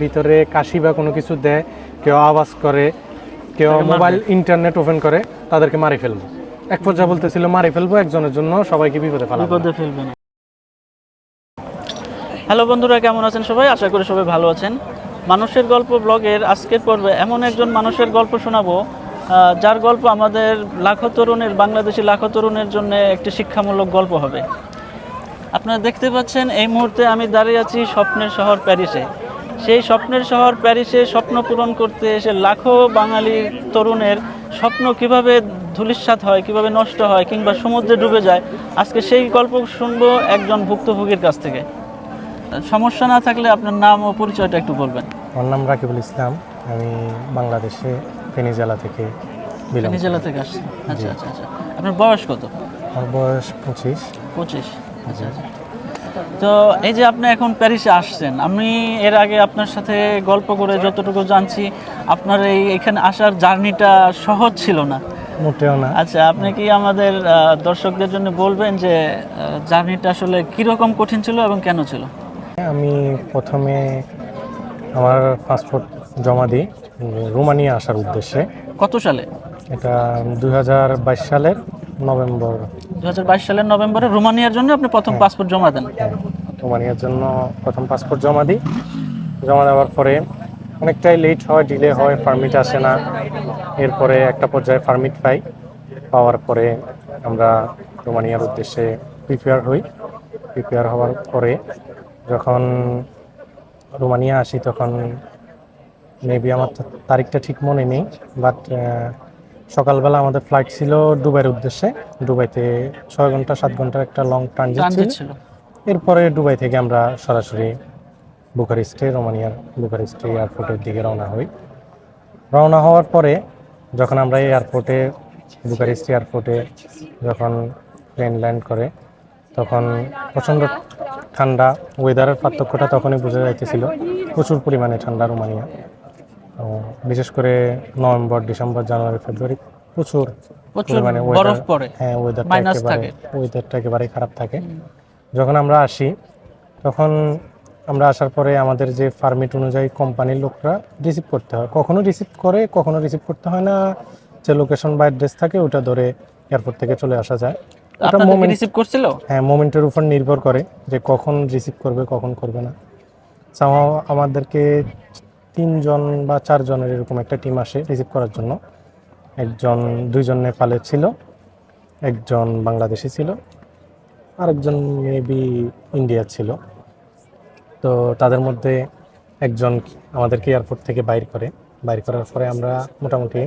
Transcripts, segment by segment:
ভিতরে কাশি বা কোনো কিছু দেয় কেউ আওয়াজ করে কেউ মোবাইল ইন্টারনেট ওপেন করে তাদেরকে মারি ফেলব। এক পর্যায়ে বলতেছিল মারি ফেলব একজনের জন্য সবাইকে বিপদে ফেলাবো বিপদে ফেলবে না। হ্যালো বন্ধুরা কেমন আছেন সবাই? আশা করি সবাই ভালো আছেন। মানুষের গল্প ব্লগের আজকের পর্বে এমন একজন মানুষের গল্প শোনাবো যার গল্প আমাদের লাখো তরুণের বাংলাদেশি লাখো তরুণের জন্য একটি শিক্ষামূলক গল্প হবে। আপনারা দেখতে পাচ্ছেন এই মুহূর্তে আমি দাঁড়িয়ে আছি স্বপ্নের শহর প্যারিসে। সেই স্বপ্নের শহর প্যারিসে স্বপ্ন পূরণ করতে এসে লাখো বাঙালি তরুণের স্বপ্ন কীভাবে ধূলিসাৎ হয় কীভাবে নষ্ট হয় কিংবা সমুদ্রে ডুবে যায় আজকে সেই গল্প শুনব একজন ভুক্তভোগীর কাছ থেকে। সমস্যা না থাকলে আপনার নাম ও পরিচয়টা একটু বলবেন। আমার নাম রাকিবুল ইসলাম আমি বাংলাদেশে ফেনী জেলা থেকে ফেনী জেলা থেকে আসছেন। আচ্ছা আচ্ছা আচ্ছা। আপনার বয়স কত? আমার বয়স পঁচিশ। পঁচিশ। আচ্ছা আচ্ছা। তো এই যে আপনি এখন প্যারিসে আসছেন আমি এর আগে আপনার সাথে গল্প করে যতটুকু জানছি আপনার এই এখানে আসার জার্নিটা সহজ ছিল না। মোটেও না। আচ্ছা আপনি কি আমাদের দর্শকদের জন্য বলবেন যে জার্নিটা আসলে কীরকম কঠিন ছিল এবং কেন ছিল? আমি প্রথমে আমার পাসপোর্ট জমা দিই রোমানিয়া আসার উদ্দেশ্যে। কত সালে? এটা দুই হাজার বাইশ সালের নভেম্বর। দু হাজার বাইশ সালের নভেম্বরে রোমানিয়ার জন্য আপনি প্রথম পাসপোর্ট জমা দেন। হ্যাঁ, রোমানিয়ার জন্য প্রথম পাসপোর্ট জমা দিই। জমা দেওয়ার পরে অনেকটাই লেট হয় ডিলে হয় পারমিট আসে না। এরপরে একটা পর্যায়ে পারমিট পাই। পাওয়ার পরে আমরা রোমানিয়ার উদ্দেশ্যে প্রিপেয়ার হই। প্রিপেয়ার হওয়ার পরে যখন রোমানিয়া আসি তখন মেবি আমার তারিখটা ঠিক মনে নেই বাট সকালবেলা আমাদের ফ্লাইট ছিল দুবাইয়ের উদ্দেশ্যে। দুবাইতে ছয় ঘণ্টা সাত ঘণ্টার একটা লং ট্রানজিট ছিল। এরপরে দুবাই থেকে আমরা সরাসরি বুকারিস্টে রোমানিয়ার বুকারিস্টে এয়ারপোর্টের দিকে রওনা হই। রওনা হওয়ার পরে যখন আমরা এয়ারপোর্টে বুকারিস্ট এয়ারপোর্টে যখন প্লেন ল্যান্ড করে তখন প্রচণ্ড ঠান্ডা ওয়েদারের পার্থক্যটা তখনই বোঝা যাইতেছিল। প্রচুর পরিমাণে ঠান্ডা রোমানিয়া। তো বিশেষ করে নভেম্বর ডিসেম্বর জানুয়ারি ফেব্রুয়ারি প্রচুর পরিমাণে বরফ পড়ে। হ্যাঁ ওয়েদারটা একেবারে ওয়েদারটা একেবারে খারাপ থাকে। যখন আমরা আসি তখন আমরা আসার পরে আমাদের যে পারমিট অনুযায়ী কোম্পানির লোকরা রিসিভ করতে হয়। কখনো রিসিভ করে কখনো রিসিভ করতে হয় না। যে লোকেশন বা অ্যাড্রেস থাকে ওটা ধরে এয়ারপোর্ট থেকে চলে আসা যায়। ওটা মোমেন্ট রিসিভ করছিল? হ্যাঁ মোমেন্টের উপর নির্ভর করে যে কখন রিসিভ করবে কখন করবে না। আমাদেরকে তিনজন বা চারজনের এরকম একটা টিম আসে রিসিভ করার জন্য। একজন দুইজন নেপালের ছিল একজন বাংলাদেশি ছিল আরেকজন মেবি ইন্ডিয়ার ছিল। তো তাদের মধ্যে একজন আমাদেরকে এয়ারপোর্ট থেকে বাইর করে। বাইর করার পরে আমরা মোটামুটি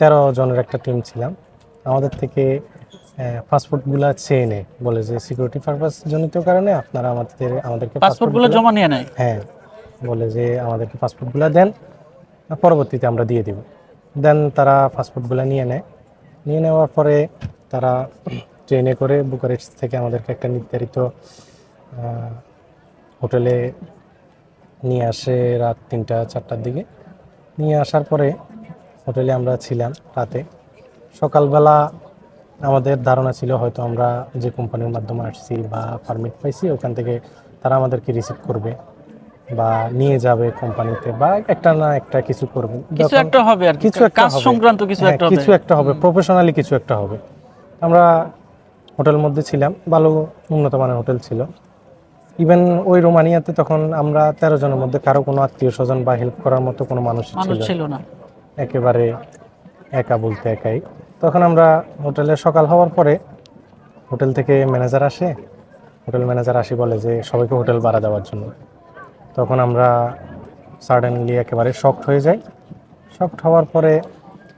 তেরো জনের একটা টিম ছিলাম। আমাদের থেকে পাসপোর্টগুলো চেয়ে নেয়। বলে যে সিকিউরিটি পারপাস জনিত কারণে আপনারা আমাদের আমাদেরকে পাসপোর্টগুলো জমা নিয়ে নেয়? হ্যাঁ। বলে যে আমাদেরকে পাসপোর্টগুলো দেন, পরবর্তীতে আমরা দিয়ে দিব। দেন তারা পাসপোর্টগুলো নিয়ে নেয়। নিয়ে নেওয়ার পরে তারা ট্রেনে করে বুকারেস্ট থেকে আমাদেরকে একটা নির্ধারিত হোটেলে নিয়ে আসে রাত তিনটা, চারটার দিকে। নিয়ে আসার পরে হোটেলে আমরা ছিলাম রাতে। সকালবেলা আমাদের ধারণা ছিল হয়তো আমরা যে কোম্পানির মাধ্যমে আসছি বা পারমিট পাইছি, ওখান থেকে তারা আমাদেরকে রিসিভ করবে। বা নিয়ে যাবে কোম্পানিতে বা একটা না একটা কিছু করবে। কিছু একটা হবে আর কিছু একটা কাজ হবে। সংক্রান্ত কিছু হ্যাঁ, একটা হবে। কিছু একটা হবে প্রফেশনালি কিছু একটা হবে। আমরা হোটেলের মধ্যে ছিলাম ভালো উন্নত মানের হোটেল ছিল। ইভেন ওই রোমানিয়াতে তখন আমরা তেরো জনের মধ্যে কারও কোনো আত্মীয় স্বজন বা হেল্প করার মতো কোনো মানুষ মানুষ ছিল না। ছিল না। একেবারে একা বলতে একাই। তখন আমরা হোটেলে সকাল হওয়ার পরে হোটেল থেকে ম্যানেজার আসে। হোটেল ম্যানেজার আসি বলে যে সবাইকে হোটেল ভাড়া দেওয়ার জন্য। তখন আমরা সাডেনলি একেবারে শক্ট হয়ে যাই। শক্ট হওয়ার পরে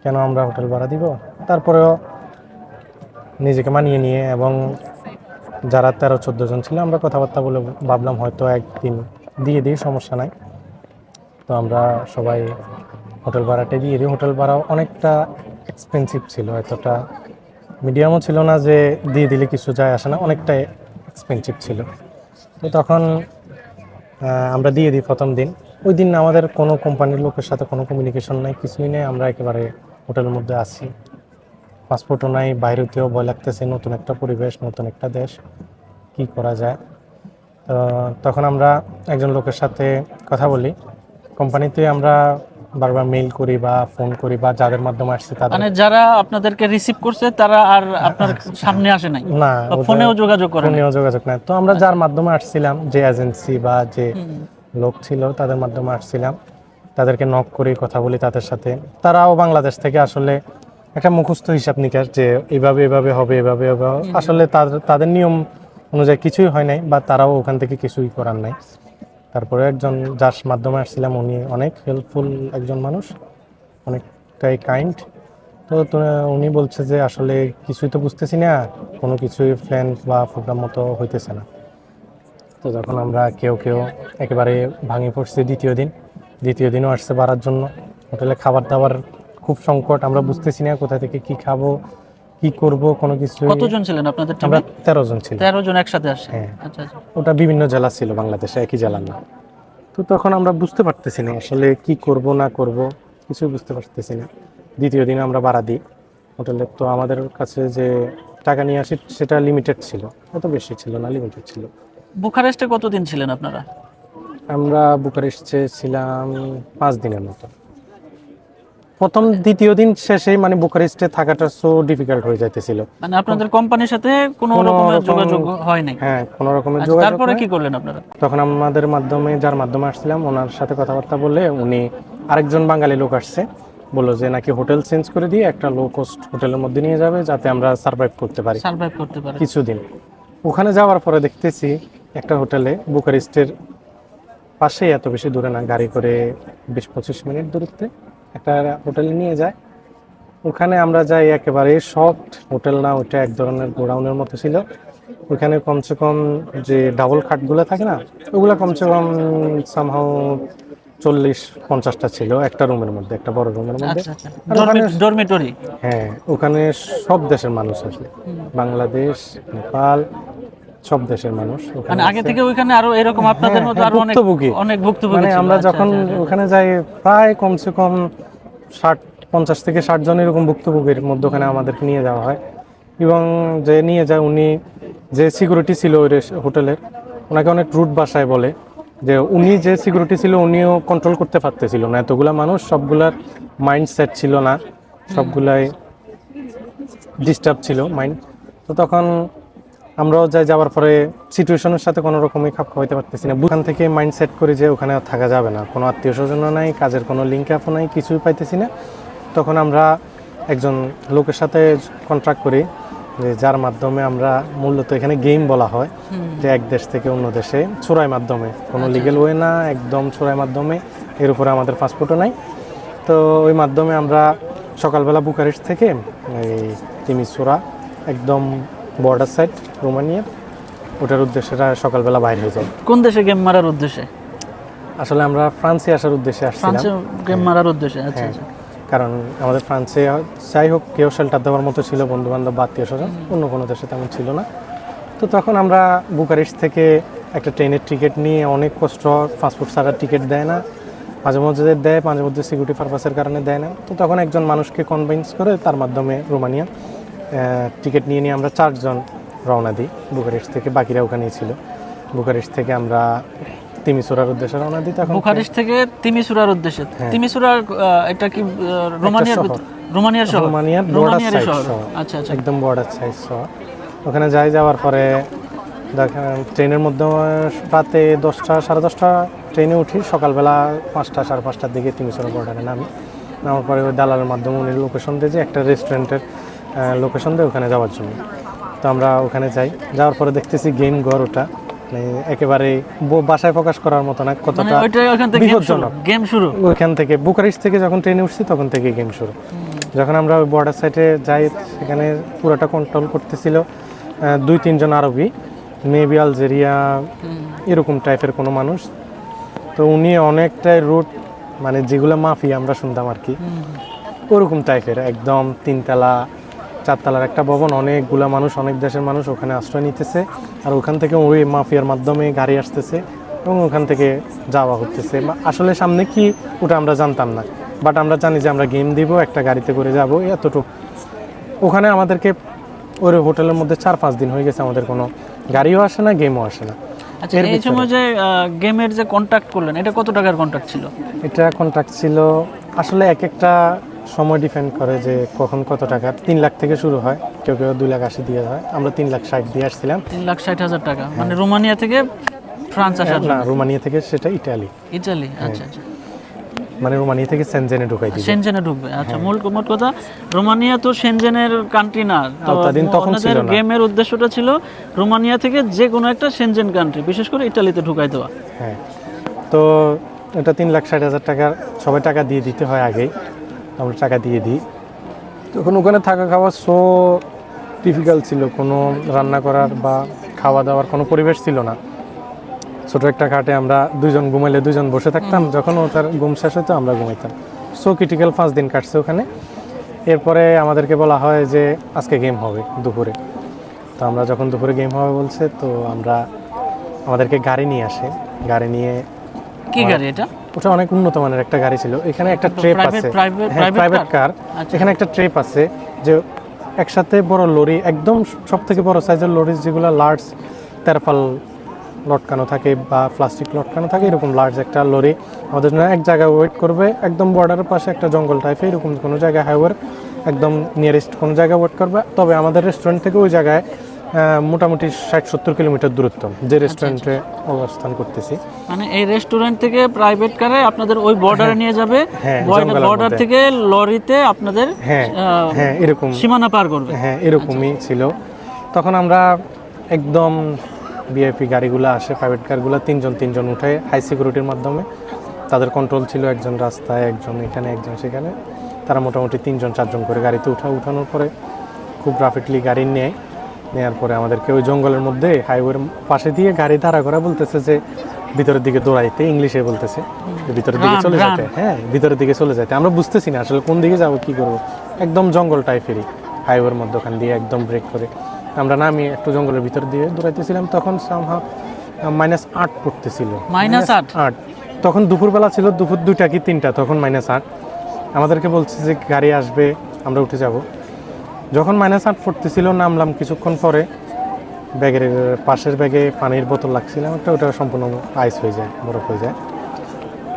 কেন আমরা হোটেল ভাড়া দিব? তারপরেও নিজেকে মানিয়ে নিয়ে এবং যারা তেরো, চোদ্দ জন ছিল, আমরা কথাবার্তা বলে ভাবলাম, হয়তো একদিন দিয়ে দিই, সমস্যা নাই। তো আমরা সবাই হোটেল ভাড়াটা দিয়ে দিই। হোটেল ভাড়াও অনেকটা এক্সপেন্সিভ ছিল, এতটা মিডিয়ামও ছিল না যে দিয়ে দিলে কিছু যায় আসে না অনেকটা এক্সপেন্সিভ ছিল। তো তখন আমরা দিয়ে দিই প্রথম দিন। ওই দিন আমাদের কোনো কোম্পানির লোকের সাথে কোনো কমিউনিকেশন নাই, কিছুই নেই। আমরা একেবারে হোটেলের মধ্যে আসি পাসপোর্টও নাই, বাইরেতেও ভয় লাগতেছে, নতুন একটা পরিবেশ, নতুন একটা দেশ, কি করা যায়? তো তখন আমরা একজন লোকের সাথে কথা বলি। কোম্পানিতে আমরা বারবার মেইল করি বা ফোন করি বা যাদের মাধ্যমে আসছে তাদের মানে যারা আপনাদেরকে রিসিভ করছে তারা আর আপনার সামনে আসে নাই? না ফোনেও যোগাযোগ করে ফোনেও যোগাযোগ নাই। তো আমরা যার মাধ্যমে আসছিলাম যে এজেন্সি বা যে লোক ছিল তাদের মাধ্যমে আসছিলাম। তাদেরকে নক করে কথা বলি তাদের সাথে। তারাও বাংলাদেশ থেকে আসলে একটা মুখস্থ হিসাব নিকাশ যে এভাবে এভাবে হবে এভাবে এভাবে আসলে তাদের তাদের নিয়ম অনুযায়ী কিছুই হয় নাই বা তারাও ওখান থেকে কিছুই করার নাই। তারপরে একজন যার মাধ্যমে আসছিলাম উনি অনেক হেল্পফুল একজন মানুষ, অনেকটাই কাইন্ড তো উনি বলছে যে আসলে কিছুই তো বুঝতেছি না, কোনো কিছুই প্ল্যান বা প্রোগ্রাম মতো হইতেছে না। তো যখন আমরা কেউ কেউ একেবারে ভাঙে পড়ছি দ্বিতীয় দিন, দ্বিতীয় দিনও আসছে বাড়ার জন্য। হোটেলে খাবার দাবার খুব সংকট, আমরা বুঝতেছি না কোথা থেকে কি খাব কি করব কোনো কিছু কতজন ছিলেন আপনাদের আমরা তেরো জন ছিল তেরো জন একসাথে আসে। হ্যাঁ। আচ্ছা আচ্ছা। ওটা বিভিন্ন জেলা ছিল বাংলাদেশে একই জেলার না তো তখন আমরা বুঝতে পারতেছি না আসলে কি করব না করব কিছু বুঝতে পারতেছি না। দ্বিতীয় দিন আমরা ভাড়া দিই। হোটেলে তো আমাদের কাছে যে টাকা নিয়ে আসি সেটা লিমিটেড ছিল। অত বেশি ছিল না লিমিটেড ছিল। বুখারেস্টে কতদিন ছিলেন আপনারা? আমরা বুকারেস্টে ছিলাম পাঁচ দিনের মতো। প্রথম দ্বিতীয় দিন শেষেই মানে বুকারেস্টে থাকাটা সো ডিফিকাল্ট হয়ে যাইতেছিল। মানে আপনাদের কোম্পানির সাথে কোনো রকমের যোগাযোগ হয় নাই? হ্যাঁ কোনো রকমের আচ্ছা, যোগাযোগ তারপরে কি করলেন আপনারা? তখন আমাদের মাধ্যমে যার মাধ্যমে আসছিলাম ওনার সাথে কথাবার্তা বলে উনি আরেকজন বাঙালি লোক আসছে বলল যে নাকি হোটেল চেঞ্জ করে দিয়ে একটা লো কস্ট হোটেলের মধ্যে নিয়ে যাবে যাতে আমরা সার্ভাইভ করতে পারি। সার্ভাইভ করতে পারে। কিছুদিন। ওখানে যাওয়ার পরে দেখতেছি একটা হোটেলে বুকারিস্টের পাশেই এত বেশি দূরে না গাড়ি করে বিশ পঁচিশ মিনিট দূরত্বে একটা হোটেলে নিয়ে যায়। ওখানে আমরা যাই একেবারে সফট হোটেল না ওইটা এক ধরনের গোডাউনের মতো ছিল। ওখানে কমসে কম যে ডাবল খাটগুলো থাকে না ওগুলো কমসে কম সামহাও চল্লিশ পঞ্চাশটা ছিল একটা রুমের মধ্যে একটা বড় রুমের মধ্যে। আচ্ছা আচ্ছা। ওখানে- ডরমিটরি? হ্যাঁ ওখানে সব দেশের মানুষ আসে। বাংলাদেশ নেপাল সব দেশের মানুষ ওখানে মানে আগে থেকে ওইখানে আরও এরকম আপনাদের হ্যাঁ, মতো হ্যাঁ, আরও অনেক ভুক্তভোগী। অনেক ভুক্তভোগী মানে আমরা আচ্ছা, যখন। ওখানে যাই প্রায় কমসে কম ষাট, পঞ্চাশ থেকে ষাট জন এরকম ভুক্তভোগীর মধ্যখানে আমাদেরকে নিয়ে যাওয়া হয়। এবং যে নিয়ে যায়, উনি যে সিকিউরিটি ছিল ওই হোটেলের ওনাকে অনেক রুট বাসায় বলে যে উনি যে সিকিউরিটি ছিল উনিও কন্ট্রোল করতে পারতেছিল না। এতগুলা মানুষ, সবগুলার মাইন্ড সেট ছিল না, সবগুলাই ডিস্টার্ব ছিল মাইন্ড তো তখন আমরাও যাই যাওয়ার পরে সিচুয়েশনের সাথে কোনো রকমই খাপ খাওয়াইতে পারতেছি না। ওখান থেকে মাইন্ড সেট করি যে ওখানে আর থাকা যাবে না। কোনো আত্মীয় স্বজনও নাই কাজের কোনো লিঙ্ক আপও নাই কিছুই পাইতেছি না। তখন আমরা একজন লোকের সাথে কন্ট্রাক্ট করি যে যার মাধ্যমে আমরা মূলত এখানে গেম বলা হয়। যে এক দেশ থেকে অন্য দেশে চোরাই মাধ্যমে। কোনো লিগেল ওয়ে না একদম চোরাই মাধ্যমে। এর উপরে আমাদের পাসপোর্টও নাই। তো ওই মাধ্যমে আমরা সকালবেলা বুকারেস্ট থেকে এই তিমিসুরা একদম বর্ডার সাইড রোমানিয়ার ওটার উদ্দেশ্যে সকালবেলা বাইরে হয়ে যায়। কোন দেশে গেম মারার উদ্দেশ্যে? আসলে আমরা ফ্রান্সে আসার উদ্দেশ্যে আসছিলাম। গেম মারার উদ্দেশ্যে আচ্ছা হ্যাঁ। আচ্ছা। কারণ আমাদের ফ্রান্সে যাই হোক কেউ শেল্টার দেওয়ার মতো ছিল বন্ধু বান্ধব বা আত্মীয় স্বজন অন্য কোনো দেশে তেমন ছিল না। তো তখন আমরা বুকারেস্ট থেকে একটা ট্রেনের টিকিট নিয়ে অনেক কষ্ট পাসপোর্ট ছাড়া টিকিট দেয় না মাঝে মধ্যে দেয় মাঝে মধ্যে সিকিউরিটি পারপাসের কারণে দেয় না। তো তখন একজন মানুষকে কনভিন্স করে তার মাধ্যমে রোমানিয়া টিকিট নিয়ে নিয়ে আমরা চারজন রওনা দিই বুকারেস্ট থেকে বাকিরা ওখানেই ছিল। বুকারেস্ট থেকে আমরা তিমিসোরার উদ্দেশ্যে রওনা দিই তখন। বুখারেস্ট থেকে তিমিসুরার উদ্দেশ্যে। তিমিসুরার এটা কি রোমানিয়ার রোমানিয়ার শহর? রোমানিয়ার border রোমানিয়ার শহর। আচ্ছা আচ্ছা। একদম বর্ডার সাইজ শহর। ওখানে যাই যাওয়ার পরে দেখেন ট্রেনের মধ্যে রাতে দশটা সাড়ে দশটা ট্রেনে উঠি। সকালবেলা পাঁচটা সাড়ে পাঁচটার দিকে তিনশো বর্ডারে নামি। নামার পরে ওই দালালের মাধ্যমে উনি লোকেশন দিয়ে যে একটা রেস্টুরেন্টের লোকেশন দিয়ে ওখানে যাওয়ার জন্য। তো আমরা ওখানে যাই। যাওয়ার পরে দেখতেছি গেম ঘর ওটা। মানে একেবারে বাসায় প্রকাশ করার মতো না মানে কতটা শুরু বিপজ্জনক। গেম শুরু? ওইখান থেকে বুকারিস্ট থেকে যখন ট্রেনে উঠছি তখন থেকে গেম শুরু। যখন আমরা ওই বর্ডার সাইডে যাই সেখানে পুরোটা কন্ট্রোল করতেছিল দুই তিনজন আরবি মেবি আলজেরিয়া এরকম টাইপের কোনো মানুষ। তো উনি অনেকটাই রুট মানে যেগুলো মাফি আমরা শুনতাম আর কি। ওরকম টাইপের একদম তিনতলা চারতলার একটা ভবন অনেকগুলা মানুষ অনেক দেশের মানুষ ওখানে আশ্রয় নিতেছে আর ওখান থেকে ওই মাফিয়ার মাধ্যমে গাড়ি আসতেছে এবং ওখান থেকে যাওয়া হতেছে আসলে সামনে কি ওটা আমরা জানতাম না বাট আমরা জানি যে আমরা গেম দিব একটা গাড়িতে করে যাব এতটুকু। ওখানে আমাদেরকে ওই হোটেলের মধ্যে চার পাঁচ দিন হয়ে গেছে আমাদের কোনো গাড়িও আসে না গেমও আসে না। আচ্ছা এই সময় যে গেমের যে কন্ট্যাক্ট করলেন এটা কত টাকার কন্ট্যাক্ট ছিল? এটা কন্ট্রাক্ট ছিল আসলে এক একটা সময় ডিপেন্ড করে যে কখন কত টাকা। তিন লাখ থেকে শুরু হয় কেউ কেউ দুই লাখ আশি দিয়ে হয়। আমরা তিন লাখ ষাট দিয়ে আসছিলাম। তিন লাখ ষাট হাজার টাকা। মানে রোমানিয়া থেকে ফ্রান্স আসার না রোমানিয়া থেকে সেটা ইটালি। ইতালি হ্যাঁ। আচ্ছা আচ্ছা। মানে রোমানিয়া থেকে সেনজেনে ঢুকাই দিবে। সেনজেনে ঢুকবে আচ্ছা হ্যাঁ। মূল মোট কথা রোমানিয়া তো সেনজেনের কান্ট্রি না। তো তখন ছিল না। গেমের উদ্দেশ্যটা ছিল রোমানিয়া থেকে যে কোনো একটা সেনজেন কান্ট্রি বিশেষ করে ইতালিতে ঢুকাই দেওয়া। হ্যাঁ। তো এটা তিন লাখ ষাট হাজার টাকার সবাই টাকা দিয়ে দিতে হয় আগেই। আমরা টাকা দিয়ে দিই। তখন ওখানে থাকা খাওয়া সো ডিফিকাল্ট ছিল। কোনো রান্না করার বা খাওয়া দাওয়ার কোনো পরিবেশ ছিল না। ছোট একটা খাটে আমরা দুজন ঘুমাইলে দুজন বসে থাকতাম। যখন ও তার ঘুম শেষ হতো আমরা ঘুমাইতাম। সো ক্রিটিক্যাল পাঁচ দিন কাটছে ওখানে। এরপরে আমাদেরকে বলা হয় যে আজকে গেম হবে দুপুরে। তো আমরা যখন দুপুরে গেম হবে বলছে তো আমরা আমাদেরকে গাড়ি নিয়ে আসে। গাড়ি নিয়ে কি গাড়ি এটা? ওটা অনেক উন্নত মানের একটা গাড়ি ছিল। এখানে একটা ট্রেপ আছে। private- হ্যাঁ প্রাইভেট কার আচ্ছা। এখানে একটা ট্রেপ আছে যে একসাথে বড় লরি একদম সব থেকে বড় সাইজের লরি যেগুলো লার্জ তেরপাল লটকানো থাকে বা প্লাস্টিক লটকানো থাকে এরকম লার্জ একটা লরি। আমাদের জন্য এক জায়গায় ওয়েট করবে একদম বর্ডারের পাশে একটা জঙ্গল টাইপে এরকম কোনো জায়গায় হাইওয়ের একদম নিয়ারেস্ট কোনো জায়গায় ওয়েট করবে। তবে আমাদের রেস্টুরেন্ট থেকে ওই জায়গায় মোটামুটি ষাট সত্তর কিলোমিটার দূরত্ব যে রেস্টুরেন্টে অবস্থান করতেছি। মানে এই রেস্টুরেন্ট থেকে প্রাইভেট কারে আপনাদের ওই বর্ডারে নিয়ে যাবে হ্যাঁ, বর্ডার থেকে লরিতে আপনাদের হ্যাঁ হ্যাঁ এরকম। সীমানা পার করবে। হ্যাঁ এরকমই ছিল। তখন আমরা একদম ভিআইপি গাড়িগুলো আসে প্রাইভেট কারগুলো তিনজন তিনজন উঠে হাই সিকিউরিটির মাধ্যমে। তাদের কন্ট্রোল ছিল একজন রাস্তায় একজন এখানে একজন সেখানে। তারা মোটামুটি তিনজন চারজন করে গাড়িতে উঠা উঠানোর পরে খুব রাফিডলি গাড়ি নেয়। নেওয়ার পরে আমাদেরকে ওই জঙ্গলের মধ্যে হাইওয়ের পাশে দিয়ে গাড়ি দাঁড়া করা বলতেছে যে ভিতরের দিকে দৌড়াইতে ইংলিশে বলতেছে ভিতরের দিকে চলে. যেতে। হ্যাঁ ভিতরের দিকে চলে যেতে। আমরা বুঝতেছি না আসলে কোন দিকে যাব কি করব। একদম জঙ্গল টাইপেরই হাইওয়ের মধ্যে ওখান দিয়ে একদম ব্রেক করে। আমরা নামি একটু জঙ্গলের ভিতর দিয়ে দৌড়াইতেছিলাম তখন সামহাও মাইনাস আট পড়তেছিল। মাইনাস আট? আট। তখন দুপুরবেলা ছিল দুপুর দুইটা কি তিনটা তখন মাইনাস আট। আমাদেরকে বলছে যে গাড়ি আসবে আমরা উঠে যাব। যখন মাইনাস আট পড়তেছিল নামলাম কিছুক্ষণ পরে। ব্যাগের পাশের ব্যাগে পানির বোতল লাগছিলাম একটা, ওটা সম্পূর্ণ আইস হয়ে যায়, বরফ হয়ে যায়।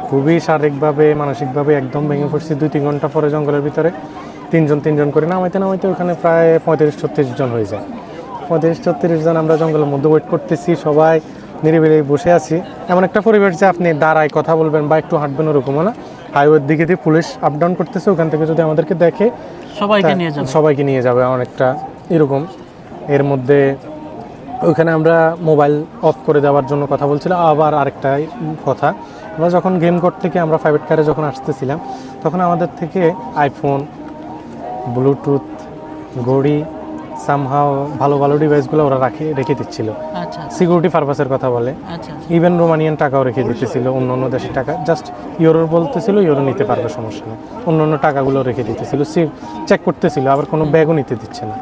খুবই শারীরিকভাবে, মানসিকভাবে একদম ভেঙে পড়ছি দুই, তিন ঘণ্টা পরে জঙ্গলের ভিতরে। তিনজন তিনজন করে নামাইতে নামাইতে ওখানে প্রায় পঁয়ত্রিশ, ছত্রিশ জন হয়ে যায়। পঁয়ত্রিশ, ছত্রিশ জন আমরা জঙ্গলের মধ্যে ওয়েট করতেছি, সবাই নিরিবিলি বসে আছি। এমন একটা পরিবেশ যে আপনি দাঁড়ায় কথা বলবেন বা একটু হাঁটবেন ওরকমও না। হাইওয়ের দিকে দিয়ে পুলিশ আপ ডাউন করতেছে ওখান থেকে যদি আমাদেরকে দেখে সবাইকে নিয়ে যাবে। সবাইকে নিয়ে যাবে অনেকটা এরকম। এর মধ্যে ওইখানে আমরা মোবাইল অফ করে দেওয়ার জন্য কথা বলছিলাম আবার আরেকটা কথা। আমরা যখন গেম কোড থেকে আমরা প্রাইভেট কারে যখন আসতেছিলাম তখন আমাদের থেকে আইফোন ব্লুটুথ ঘড়ি সামহাও ভালো ভালো ডিভাইসগুলো ওরা রাখে রেখে দিচ্ছিল। আচ্ছা। সিকিউরিটি পারপাসের কথা বলে। আচ্ছা। ইভেন রোমানিয়ান টাকাও রেখে দিতেছিল অন্য অন্য দেশের টাকা। জাস্ট ইউরোর বলতেছিল ইউরো নিতে পারবে সমস্যা নেই। অন্য অন্য টাকাগুলো রেখে দিতেছিল সে চেক করতেছিল আবার কোনো ব্যাগও নিতে দিচ্ছে না।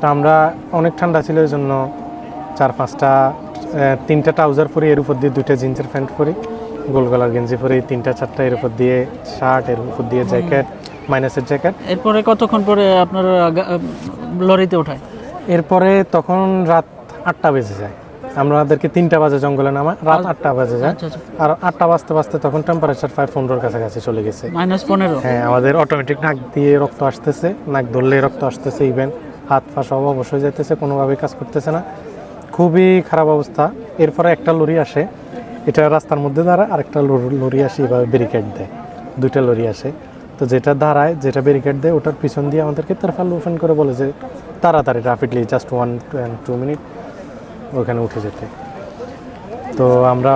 তা আমরা অনেক ঠান্ডা ছিল এই জন্য চার পাঁচটা তিনটা ট্রাউজার পরি এর উপর দিয়ে দুইটা জিন্সের প্যান্ট পরি গোল গলার গেঞ্জি পরি তিনটা চারটা এর উপর দিয়ে শার্ট এর উপর দিয়ে জ্যাকেট মাইনাসের জ্যাকেট। এরপরে কতক্ষণ পরে আপনার লরিতে ওঠায়? এরপরে তখন রাত আটটা বেজে যায়। আমাদেরকে তিনটা বাজে জঙ্গলে নামা রাত আটটা বাজে যায়। আচ্ছা আচ্ছা। আর আটটা বাজতে বাজতে তখন টেম্পারেচার ফাইভ পনেরোর কাছাকাছি চলে গেছে। মাইনাস পনেরো? হ্যাঁ আমাদের অটোমেটিক নাক দিয়ে রক্ত আসতেছে নাক ধরলে রক্ত আসতেছে ইভেন হাত পা সব অবশ্যই যেতেছে কোনোভাবেই কাজ করতেছে না। খুবই খারাপ অবস্থা। এরপরে একটা লরি আসে এটা রাস্তার মধ্যে দাঁড়ায় আরেকটা লরি- লরি আসে এভাবে ব্যারিকেড দেয়। দুইটা লরি আসে। তো যেটা দাঁড়ায় যেটা ব্যারিকেড দেয় ওটার পিছন দিয়ে আমাদেরকে তারফাল ওপেন করে বলে যে তাড়াতাড়ি rapidly just one two two minute ওখানে উঠে যেতে। তো আমরা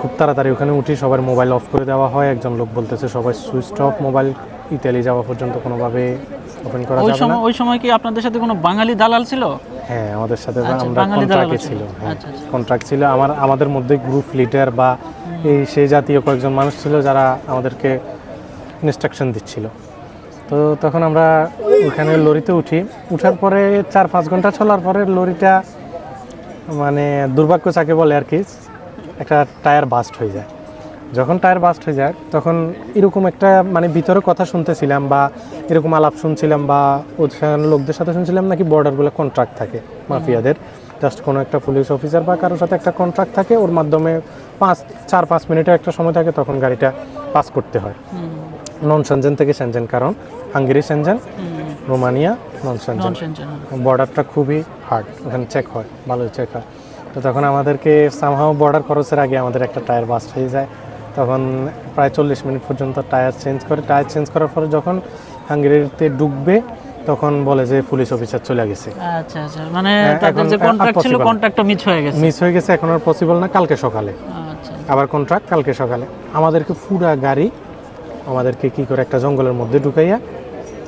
খুব তাড়াতাড়ি ওখানে উঠি সবার মোবাইল অফ করে দেওয়া হয়। একজন লোক বলতেছে সবাই সুইচ অফ মোবাইল ইতালি যাওয়া পর্যন্ত কোনোভাবে ওপেন করা যাবে না। সময় ওই সময় কি আপনাদের সাথে কোনো বাঙালি দালাল ছিল? হ্যাঁ আমাদের সাথে আচ্ছা, আমরা কন্ট্রাক্টে ছিল। ছিল হ্যাঁ। আচ্ছা, আচ্ছা। কন্ট্রাক্ট ছিল। আমার আমাদের মধ্যে গ্রুপ লিডার বা এই সেই জাতীয় কয়েকজন মানুষ ছিল যারা আমাদেরকে ইনস্ট্রাকশন দিচ্ছিল। তো তখন আমরা ওখানে লরিতে উঠি। উঠার পরে চার পাঁচ ঘণ্টা চলার পরে লরিটা মানে দুর্ভাগ্য চাকে বলে আর কি একটা টায়ার বাস্ট হয়ে যায়। যখন টায়ার বাস্ট হয়ে যায় তখন এরকম একটা মানে ভিতরে কথা শুনতেছিলাম বা এরকম আলাপ শুনছিলাম বা ওখানে লোকদের সাথে শুনছিলাম নাকি বর্ডারগুলো কন্ট্রাক্ট থাকে মাফিয়াদের। জাস্ট কোনো একটা পুলিশ অফিসার বা কারোর সাথে একটা কন্ট্রাক্ট থাকে ওর মাধ্যমে পাঁচ চার পাঁচ মিনিটের একটা সময় থাকে তখন গাড়িটা পাস করতে হয়। নন সেনজেন থেকে সেনজেন কারণ Hungary Schengen Romania non Schengen বর্ডারটা খুবই হার্ড ওখানে চেক হয় ভালো চেক হয়। তো তখন আমাদেরকে সামহাও বর্ডার খরচের আগে আমাদের একটা টায়ার বাস্ট হয়ে যায়। তখন প্রায় চল্লিশ মিনিট পর্যন্ত টায়ার চেঞ্জ করে টায়ার চেঞ্জ করার পরে যখন হাঙ্গেরিতে ডুববে তখন বলে যে পুলিশ অফিসার চলে গেছে। আচ্ছা আচ্ছা মানে হ্যাঁ, তাদের যে কন্ট্রাক্ট ছিল কন্ট্রাক্টটা মিস হয়ে গেছে। মিস হয়ে গেছে এখন আর পসিবল না কালকে সকালে। আচ্ছা। আবার কন্ট্রাক্ট কালকে সকালে। আমাদেরকে পুরা গাড়ি আমাদেরকে কি করে একটা জঙ্গলের মধ্যে ঢুকাইয়া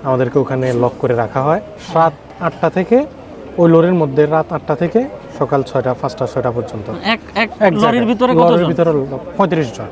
আমাদেরকে ওখানে লক করে রাখা হয়। রাত আটটা থেকে ওই লরির মধ্যে রাত আটটা থেকে সকাল ছয়টা পাঁচটা ছয়টা পর্যন্ত। এক এক লরির ভিতরে লরির কতজন ভিতরে পঁয়ত্রিশ জন।